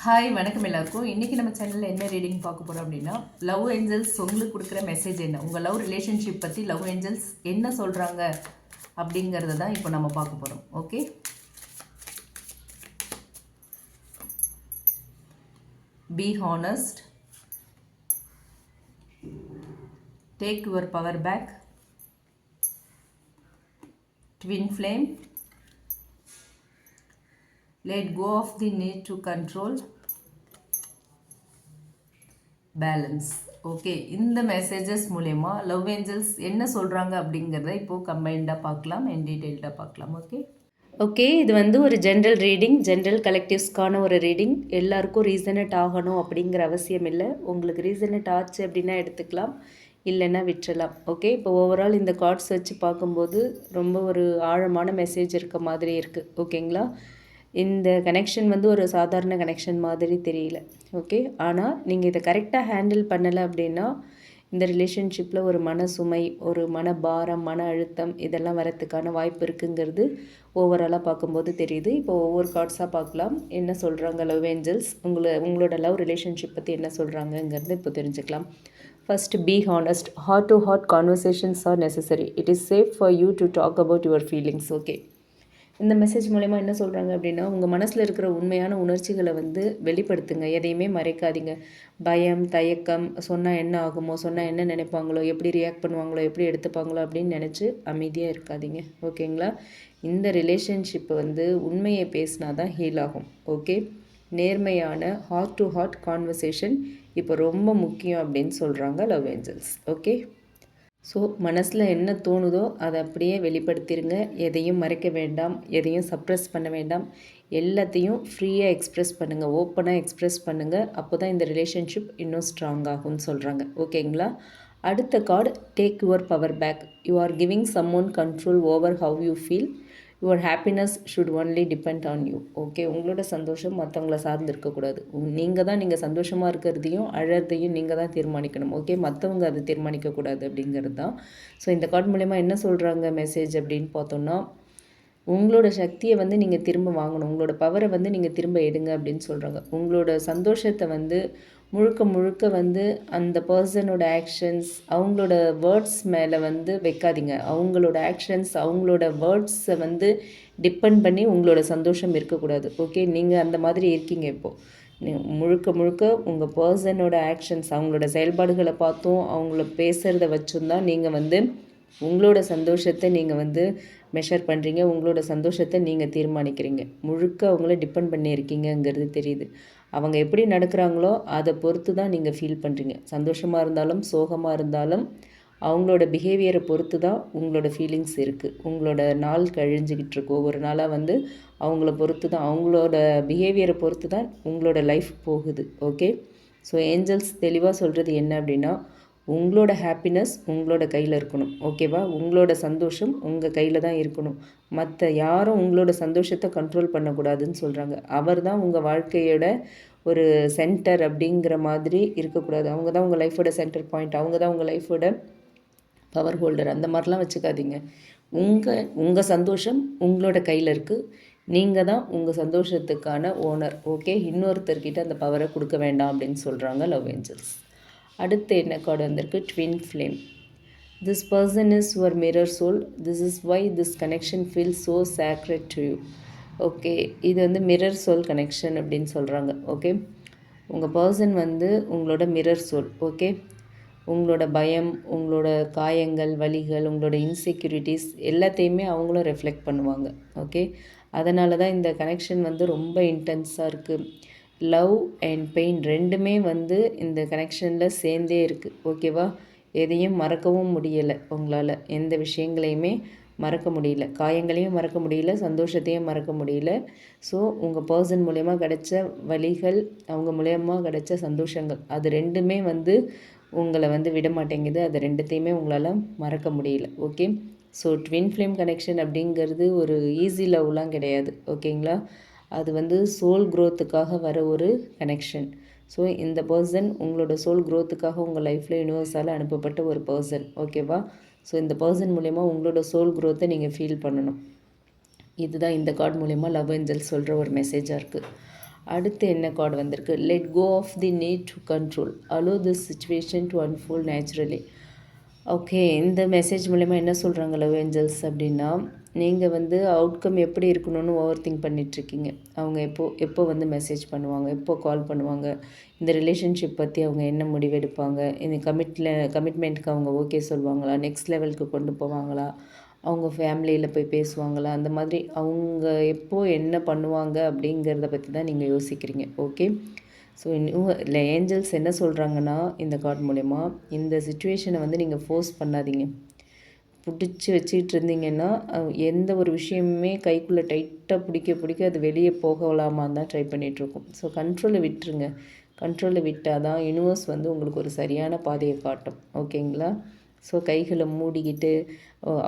Hi வணக்கம் எல்லாருக்கும். இன்றைக்கி நம்ம சேனலில் என்ன ரீடிங் பார்க்க போகிறோம் அப்படின்னா லவ் ஏஞ்சல்ஸ் உங்களுக்கு கொடுக்குற மெசேஜ் என்ன? உங்கள் லவ் ரிலேஷன்ஷிப் பற்றி லவ் ஏஞ்சல்ஸ் என்ன சொல்கிறாங்க அப்படிங்கிறத தான் இப்போ நம்ம பார்க்க போகிறோம் okay be honest take your power back twin flame let go of the need to control balance okay இந்த மெசேஜஸ் மூலயமா லவ் ஏஞ்சல்ஸ் என்ன சொல்கிறாங்க அப்படிங்கிறத இப்போது கம்பைண்டாக பார்க்கலாம் என் டீட்டெயில்டாக பார்க்கலாம் ஓகே ஓகே இது வந்து ஒரு ஜென்ரல் ரீடிங் ஜென்ரல் கலெக்டிவ்ஸ்க்கான ஒரு ரீடிங் எல்லாருக்கும் ரீசனட் ஆகணும் அப்படிங்கிற அவசியம் இல்லை. உங்களுக்கு ரீசனட் ஆச்சு அப்படின்னா எடுத்துக்கலாம் இல்லைன்னா விட்டுறலாம் ஓகே இப்போ ஓவரால் இந்த கார்ட்ஸ் வச்சு பார்க்கும்போது ரொம்ப ஒரு ஆழமான மெசேஜ் இருக்க மாதிரி இருக்குது ஓகேங்களா இந்த கனெக்ஷன் வந்து ஒரு சாதாரண கனெக்ஷன் மாதிரி தெரியல. ஓகே ஆனால் நீங்கள் இதை கரெக்டாக ஹேண்டில் பண்ணலை அப்படின்னா இந்த ரிலேஷன்ஷிப்பில் ஒரு மன சுமை ஒரு மன பாரம் மன அழுத்தம் இதெல்லாம் வரத்துக்கான வாய்ப்பு இருக்குங்கிறது ஓவராலாக பார்க்கும்போது தெரியுது. இப்போ ஒவ்வொரு கார்ட்ஸாக பார்க்கலாம். என்ன சொல்கிறாங்க லவ் ஏஞ்சல்ஸ் உங்களை உங்களோட லவ் ரிலேஷன்ஷிப் பற்றி என்ன சொல்கிறாங்கங்கிறது இப்போ தெரிஞ்சுக்கலாம். First be honest heart to heart conversations are necessary it is safe for you to talk about your feelings okay இந்த மெசேஜ் மூலயமா என்ன சொல்கிறாங்க அப்படின்னா உங்கள் மனசில் இருக்கிற உண்மையான உணர்ச்சிகளை வந்து வெளிப்படுத்துங்க. எதையுமே மறைக்காதீங்க. பயம் தயக்கம் சொன்னால் என்ன ஆகுமோ சொன்னால் என்ன நினைப்பாங்களோ எப்படி ரியாக்ட் பண்ணுவாங்களோ எப்படி எடுத்துப்பாங்களோ அப்படின்னு நினச்சி அமைதியாக இருக்காதீங்க. ஓகேங்களா இந்த ரிலேஷன்ஷிப்பை வந்து உண்மையை பேசினா தான் ஹீல் ஆகும். ஓகே நேர்மையான ஹார்ட் டு ஹார்ட் கான்வர்சேஷன் இப்போ ரொம்ப முக்கியம் அப்படின்னு சொல்கிறாங்க லவ் ஏஞ்சல்ஸ் ஓகே ஸோ மனசில் என்ன தோணுதோ அதை அப்படியே வெளிப்படுத்திடுங்க எதையும் மறைக்க வேண்டாம். எதையும் சப்ரெஸ் பண்ண வேண்டாம். எல்லாத்தையும் ஃப்ரீயாக எக்ஸ்ப்ரெஸ் பண்ணுங்கள் ஓப்பனாக எக்ஸ்ப்ரெஸ் பண்ணுங்கள் அப்போ தான் இந்த ரிலேஷன்ஷிப் இன்னும் ஸ்ட்ராங் ஆகும்னு சொல்கிறாங்க ஓகேங்களா அடுத்த card take your power back you are giving someone control over how you feel your happiness should only depend on you okay உங்களோட சந்தோஷம் மற்றவங்கள சார்ந்து இருக்கக்கூடாது. நீங்கள் தான் நீங்கள் சந்தோஷமாக இருக்கிறதையும் அழகிறதையும் நீங்கள் தான் தீர்மானிக்கணும். ஓகே மற்றவங்க அதை தீர்மானிக்கக்கூடாது அப்படிங்கிறது தான். ஸோ இந்த கார்டு மூலயமா என்ன சொல்கிறாங்க மெசேஜ் அப்படின்னு பார்த்தோன்னா உங்களோட சக்தியை வந்து நீங்கள் திரும்ப வாங்கணும். உங்களோட பவரை வந்து நீங்கள் திரும்ப எடுங்க அப்படின்னு சொல்கிறாங்க உங்களோட சந்தோஷத்தை வந்து முழுக்க முழுக்க வந்து அந்த பர்சனோட ஆக்ஷன்ஸ் அவங்களோட வேர்ட்ஸ் மேலே வந்து வைக்காதீங்க. அவங்களோட ஆக்ஷன்ஸ் அவங்களோட வேர்ட்ஸை வந்து டிபெண்ட் பண்ணி உங்களோட சந்தோஷம் இருக்கக்கூடாது. ஓகே நீங்கள் அந்த மாதிரி இருக்கீங்க இப்போது முழுக்க முழுக்க உங்கள் பர்சனோட ஆக்ஷன்ஸ் அவங்களோட செயல்பாடுகளை பார்த்தும் அவங்கள பேசுகிறத வச்சும் தான் நீங்கள் வந்து உங்களோட சந்தோஷத்தை நீங்கள் வந்து மெஷர் பண்ணுறீங்க உங்களோட சந்தோஷத்தை நீங்கள் தீர்மானிக்கிறீங்க. முழுக்க அவங்கள டிபெண்ட் பண்ணியிருக்கீங்கங்கிறது தெரியுது. அவங்க எப்படி நடக்கிறாங்களோ அதை பொறுத்து தான் நீங்கள் ஃபீல் பண்ணுறீங்க சந்தோஷமாக இருந்தாலும் சோகமாக இருந்தாலும் அவங்களோட பிஹேவியரை பொறுத்து தான் உங்களோட ஃபீலிங்ஸ் இருக்குது உங்களோட நாள் கழிஞ்சிக்கிட்டு இருக்கு. ஒவ்வொரு நாளாக வந்து அவங்கள பொறுத்து தான் அவங்களோட பிஹேவியரை பொறுத்து தான் உங்களோட லைஃப் போகுது. ஓகே ஸோ ஏஞ்சல்ஸ் தெளிவாக சொல்கிறது என்ன அப்படின்னா உங்களோட ஹாப்பினஸ் உங்களோட கையில் இருக்கணும். ஓகேவா உங்களோட சந்தோஷம் உங்கள் கையில் தான் இருக்கணும். மற்ற யாரும் உங்களோட சந்தோஷத்தை கண்ட்ரோல் பண்ணக்கூடாதுன்னு சொல்கிறாங்க அவர் தான் உங்கள் வாழ்க்கையோட ஒரு சென்டர் அப்படிங்கிற மாதிரி இருக்கக்கூடாது. அவங்க தான் உங்கள் லைஃபோட சென்டர் பாயிண்ட் அவங்க தான் உங்கள் லைஃபோட பவர் ஹோல்டர் அந்த மாதிரிலாம் வச்சுக்காதீங்க. உங்கள் உங்கள் சந்தோஷம் உங்களோட கையில் இருக்குது நீங்கள் தான் உங்கள் சந்தோஷத்துக்கான ஓனர் ஓகே இன்னொருத்தர்கிட்ட அந்த பவரை கொடுக்க வேண்டாம் அப்படின்னு சொல்கிறாங்க லவ் ஏஞ்சல்ஸ் அடுத்து என்ன கார்டு வந்திருக்கு twin flame this person is your mirror soul this is why this connection feel so sacred to you okay இது வந்து மிரர் சோல் கனெக்ஷன் அப்படின்னு சொல்கிறாங்க ஓகே உங்கள் பர்சன் வந்து உங்களோட மிரர் சோல் ஓகே உங்களோட பயம் உங்களோட காயங்கள் வலிகள் உங்களோட இன்செக்யூரிட்டிஸ் எல்லாத்தையுமே அவங்களும் ரெஃப்ளெக்ட் பண்ணுவாங்க ஓகே அதனால தான் இந்த கனெக்ஷன் வந்து ரொம்ப இன்டென்ஸாக இருக்குது லவ் அண்ட் பெயின் ரெண்டுமே வந்து இந்த கனெக்ஷனில் சேர்ந்தே இருக்குது ஓகேவா? எதையும் மறக்கவும் முடியலை உங்களால். எந்த விஷயங்களையுமே மறக்க முடியல. காயங்களையும் மறக்க முடியல. சந்தோஷத்தையும் மறக்க முடியல. ஸோ உங்கள் பர்சன் மூலயமா கிடைச்ச வழிகள் அவங்க மூலயமா கிடைச்ச சந்தோஷங்கள் அது ரெண்டுமே வந்து உங்களை வந்து விட மாட்டேங்குது. அது ரெண்டுத்தையுமே உங்களால் மறக்க முடியல. Okay? So twin flame connection அப்படிங்கிறது ஒரு ஈஸி லவ்லாம் கிடையாது. ஓகேங்களா? அது வந்து சோல் க்ரோத்துக்காக வர ஒரு கனெக்ஷன் ஸோ இந்த பர்சன் உங்களோட சோல் க்ரோத்துக்காக உங்கள் லைஃப்பில் யூனிவர்ஸால் அனுப்பப்பட்ட ஒரு பர்சன் ஓகேவா ஸோ இந்த பர்சன் மூலயமா உங்களோட சோல் க்ரோத்தை நீங்கள் ஃபீல் பண்ணணும். இதுதான் இந்த கார்டு மூலயமா லவ் ஏஞ்சல் சொல்கிற ஒரு மெசேஜாக இருக்குது அடுத்து என்ன கார்டு வந்திருக்கு? Let go of the need to control allow this situation to unfold naturally okay இந்த மெசேஜ் மூலயமா என்ன சொல்கிறாங்க லவ் ஏஞ்சல்ஸ் அப்படின்னா நீங்கள் வந்து அவுட்கம் எப்படி இருக்கணும்னு ஓவர் திங்க் பண்ணிகிட்ருக்கீங்க அவங்க எப்போ எப்போ வந்து மெசேஜ் பண்ணுவாங்க எப்போ கால் பண்ணுவாங்க இந்த ரிலேஷன்ஷிப் பற்றி அவங்க என்ன முடிவெடுப்பாங்க இந்த கமிட்டில் கமிட்மெண்ட்டுக்கு அவங்க ஓகே சொல்லுவாங்களா நெக்ஸ்ட் லெவலுக்கு கொண்டு போவாங்களா அவங்க ஃபேமிலியில் போய் பேசுவாங்களா அந்த மாதிரி அவங்க எப்போ என்ன பண்ணுவாங்க அப்படிங்கிறத பற்றி தான் நீங்கள் யோசிக்கிறீங்க ஓகே ஸோ இன்னும் இல்லை ஏஞ்சல்ஸ் என்ன சொல்கிறாங்கன்னா இந்த கார்டு மூலயமா இந்த சுச்சுவேஷனை வந்து நீங்கள் ஃபோர்ஸ் பண்ணாதீங்க. பிடிச்சி வச்சுக்கிட்டு இருந்தீங்கன்னா எந்த ஒரு விஷயமுமே கைக்குள்ளே டைட்டாக பிடிக்க பிடிக்க அது வெளியே போகலாமான்னு தான் ட்ரை பண்ணிகிட்ருக்கோம் ஸோ கண்ட்ரோலை விட்டுருங்க. கண்ட்ரோலை விட்டால் தான் யூனிவர்ஸ் வந்து உங்களுக்கு ஒரு சரியான பாதையை காட்டும். ஓகேங்களா? ஸோ கைகளை மூடிக்கிட்டு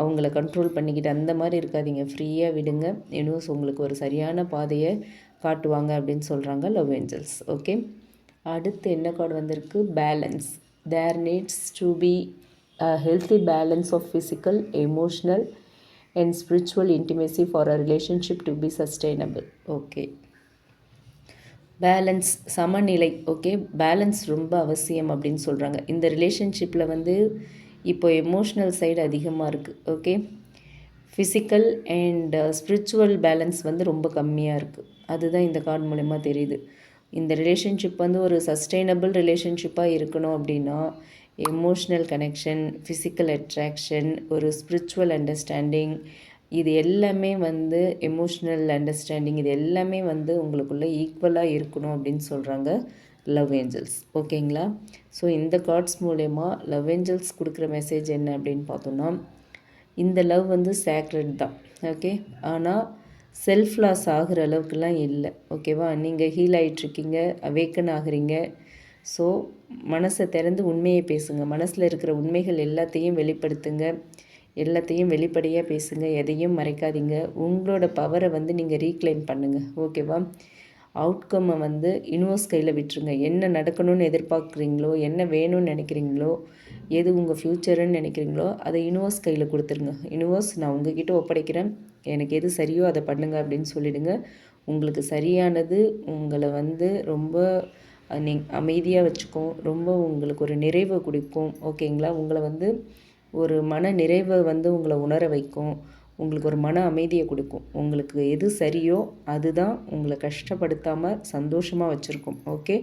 அவங்கள கண்ட்ரோல் பண்ணிக்கிட்டு அந்த மாதிரி இருக்காதிங்க. ஃப்ரீயாக விடுங்க. யூனிவர்ஸ் உங்களுக்கு ஒரு சரியான பாதையை காட்டுவாங்க அப்படின்னு சொல்கிறாங்க லவ் ஏஞ்சல்ஸ் ஓகே அடுத்து என்ன கார்டு வந்திருக்கு? Balance there needs to be a healthy balance of physical, emotional, and spiritual intimacy for a relationship to be sustainable. Okay. Balance சமநிலை ஓகே பேலன்ஸ் ரொம்ப அவசியம் அப்படின்னு சொல்கிறாங்க இந்த ரிலேஷன்ஷிப்பில் வந்து இப்போ எமோஷ்னல் சைடு அதிகமாக இருக்குது okay physical and spiritual balance வந்து ரொம்ப கம்மியாக இருக்குது அதுதான் இந்த கார்டு மூலயமா தெரியுது. இந்த ரிலேஷன்ஷிப் வந்து ஒரு சஸ்டெயினபிள் ரிலேஷன்ஷிப்பாக இருக்கணும் அப்படின்னா எமோஷ்னல் கனெக்ஷன் ஃபிசிக்கல் அட்ராக்ஷன் ஒரு ஸ்பிரிச்சுவல் அண்டர்ஸ்டாண்டிங் இது எல்லாமே வந்து எமோஷ்னல் அண்டர்ஸ்டாண்டிங் இது எல்லாமே வந்து உங்களுக்குள்ளே ஈக்குவலாக இருக்கணும் அப்படின்னு சொல்கிறாங்க லவ் ஏஞ்சல்ஸ் ஓகேங்களா ஸோ இந்த கார்ட்ஸ் மூலயமா லவ் ஏஞ்சல்ஸ் கொடுக்குற மெசேஜ் என்ன அப்படின்னு பார்த்தோன்னா இந்த லவ் வந்து சேக்ரெட் தான். ஓகே ஆனால் செல்ஃப் லாஸ் ஆகிற அளவுக்குலாம் இல்லை. ஓகேவா நீங்கள் ஹீல் ஆகிட்ருக்கீங்க அவேக்கன் ஆகுறீங்க ஸோ மனசை திறந்து உண்மையை பேசுங்க. மனசில் இருக்கிற உண்மைகள் எல்லாத்தையும் வெளிப்படுத்துங்க. எல்லாத்தையும் வெளிப்படையாக பேசுங்க. எதையும் மறைக்காதீங்க. உங்களோட பவரை வந்து நீங்கள் ரீக்ளைம் பண்ணுங்கள் ஓகேவா அவுட்கம்மை வந்து யூனிவர்ஸ் கையில் விட்டுருங்க. என்ன நடக்கணும்னு எதிர்பார்க்குறீங்களோ என்ன வேணும்னு நினைக்கிறீங்களோ எது உங்கள் ஃப்யூச்சருன்னு நினைக்கிறீங்களோ அதை யூனிவர்ஸ் கையில் கொடுத்துருங்க. யூனிவர்ஸ் நான் உங்ககிட்ட ஒப்படைக்கிறேன். எனக்கு எது சரியோ அதை பண்ணுங்க அப்படின்னு சொல்லிவிடுங்க உங்களுக்கு சரியானது உங்களை வந்து ரொம்ப நீ அமைதியாக வச்சுக்கும் ரொம்ப உங்களுக்கு ஒரு நிறைவை கொடுக்கும். ஓகேங்களா உங்களை வந்து ஒரு மன நிறைவை வந்து உங்களை உணர வைக்கும். உங்களுக்கு ஒரு மன அமைதியை கொடுக்கும். உங்களுக்கு எது சரியோ அதுதான் உங்களை கஷ்டப்படுத்தாமல் சந்தோஷமாக வச்சுருக்கும். ஓகே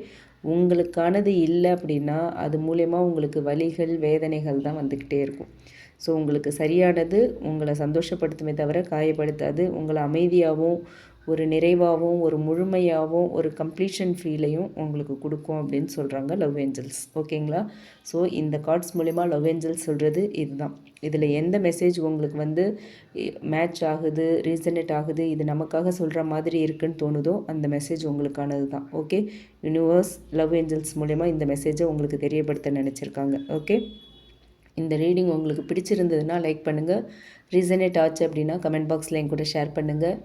உங்களுக்கானது இல்லை அப்படின்னா அது மூலயமா உங்களுக்கு வலிகள் வேதனைகள் தான் வந்துக்கிட்டே இருக்கும். ஸோ உங்களுக்கு சரியானது உங்களை சந்தோஷப்படுத்துமே தவிர காயப்படுத்தாது. உங்களை அமைதியாகவும் ஒரு நிறைவாகவும் ஒரு முழுமையாகவும் ஒரு கம்ப்ளீஷன் ஃபீலையும் உங்களுக்கு கொடுக்கும் அப்படின்னு சொல்கிறாங்க லவ் ஏஞ்சல்ஸ் ஓகேங்களா ஸோ இந்த கார்ட்ஸ் மூலிமா லவ் ஏஞ்சல்ஸ் சொல்கிறது இதுதான். இதில் எந்த மெசேஜ் உங்களுக்கு வந்து மேட்ச் ஆகுது ரீசனேட் ஆகுது இது நமக்காக சொல்கிற மாதிரி இருக்குன்னு தோணுதோ அந்த மெசேஜ் உங்களுக்கானது தான் ஓகே யூனிவர்ஸ் லவ் ஏஞ்சல்ஸ் மூலயமா இந்த மெசேஜை உங்களுக்கு தெரியப்படுத்த நினச்சிருக்காங்க. ஓகே இந்த ரீடிங் உங்களுக்கு பிடிச்சிருந்ததுன்னா லைக் பண்ணுங்கள் ரீசனேட் ஆச்சு அப்படின்னா கமெண்ட் பாக்ஸில் என் கூட ஷேர் பண்ணுங்கள்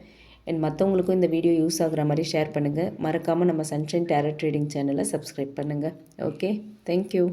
அண்ட் மற்றவங்களுக்கும் இந்த வீடியோ யூஸ் ஆகுற மாதிரி ஷேர் பண்ணுங்கள் மறக்காமல் நம்ம சன்ஷைன் டேரட் ட்ரேடிங் சேனலை சப்ஸ்கிரைப் பண்ணுங்கள் ஓகே தேங்க்யூ